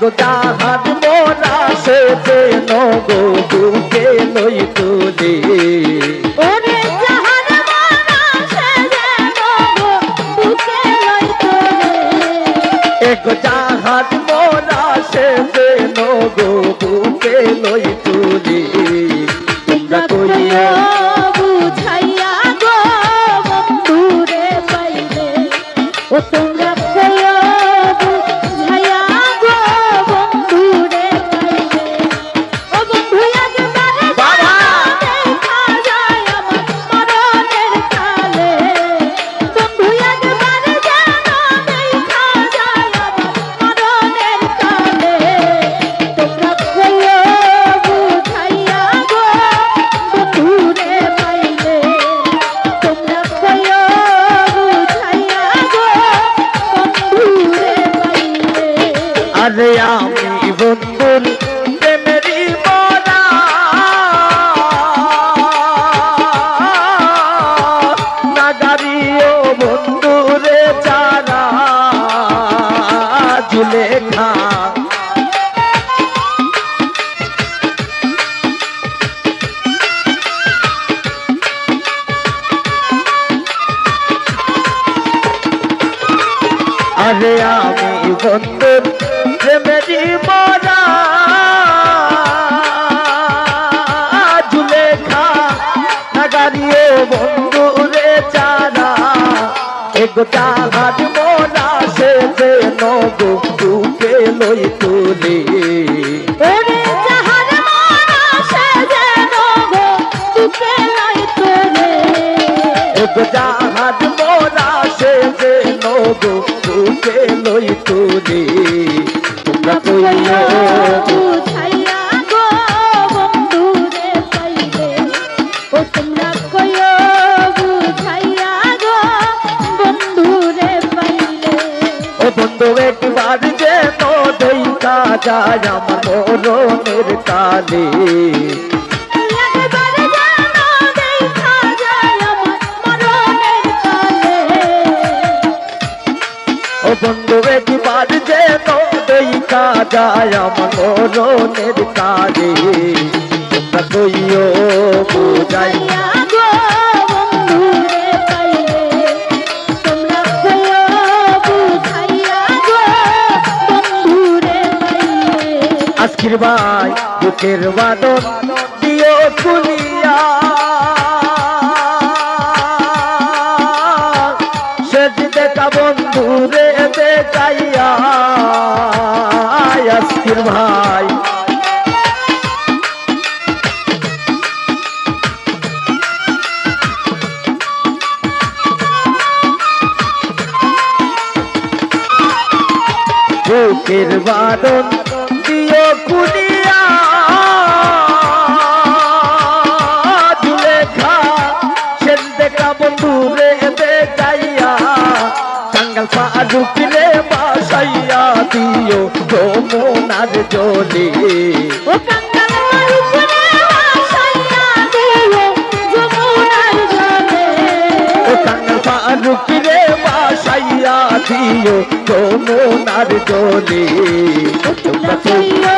গোদাহাত মোরা সেতে নগো বুকে লই তুলি। ওরে জাহান মোরা সেতে নগো বুকে লই তুলি। এক জাহান মোরা সেতে বুকে লই আরে আমি বন্ধুর প্রেমেরই মরা নাগারিও বন্ধুরে চারা জুলেখা আরে আমি বন্ধুর প্রেমেরই মরা জুলেখা নাগারিও বন্ধুরে চারা। একতা হাত মোরা সে যে নগো বুকে লই তুলি। একতা হাত যে নগো বুকে লই তুলি। তোমরা কইয়া বুঝাইয়া গো বন্ধুরে পাইলে। ও তোমরা কইও বুঝাইয়া গো বন্ধুরে পাইলে। ও বন্ধু একবার যেন দেখা যায় আমার মরণের কালে যায় আমার মরণের কালে তোমরা কইও বুকের বাদন দিও খুলিয়া বুকের বাদন দিও খুলিয়া দুলেখা সেন দেখা বন্ধুরে দেখাইয়া কাঙ্গাল পা ঢুকিলে বাসাইয়া দিও যমুনার জলে। দিও যমুনার জলে। তোমরা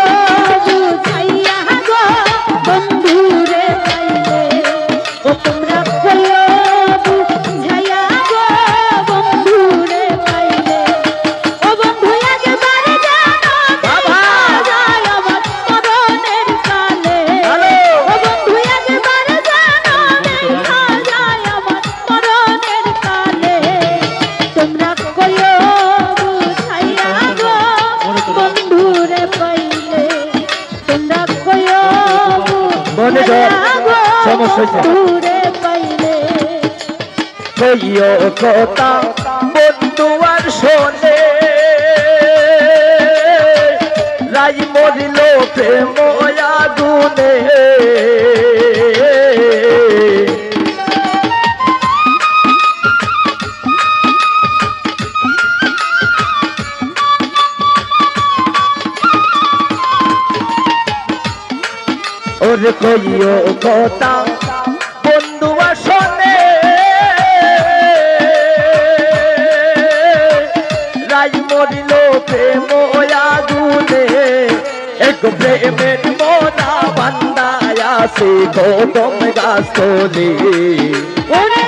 বন্ধুরে পাইলে কইও কথা বন্ধু আর শোনে। রাই মরিল প্রেম ওরে কইও কথা বন্ধু আসনে। রাই মরিল প্রেম আগুনে এক প্রেমের মোরা বান্দায় আছে কদম গাছ তলে ওরে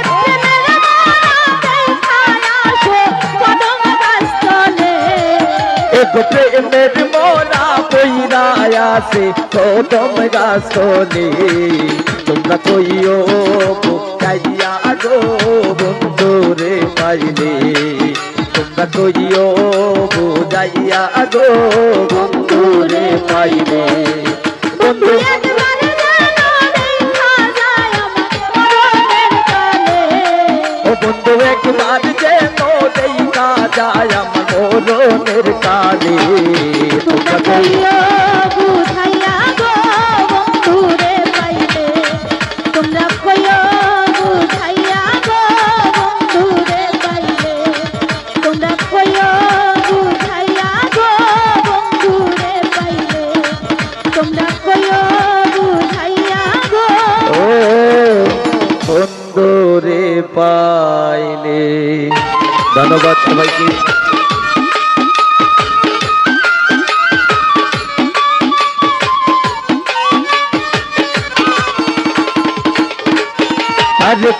আসো এক প্রেমের মোরা বইরায় আসে কদম গাছ কলে তোমরা কইও বুঝাইয়া গো বন্ধুরে পাইলে। তোমরা কইও বুঝাইয়া গো বন্ধুরে পাইলে। বন্ধু একবার যেন দেখা যায় আমার মরণের কালে।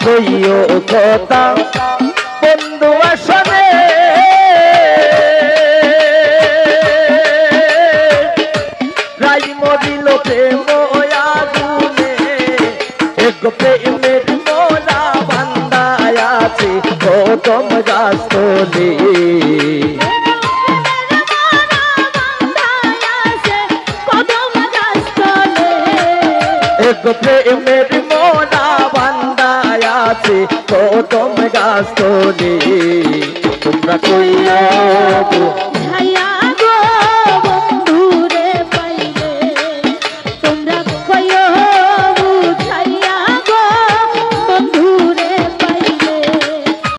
কইও কথা। বন্ধু আসনে। রাই মরিল প্রেম আগুনে। এক প্রেমের মোলা বান্দায় আছে গৌতম গাছ তোলে কদম গাছ তলে এক প্রেমের গৌতম তোমরা কইয়া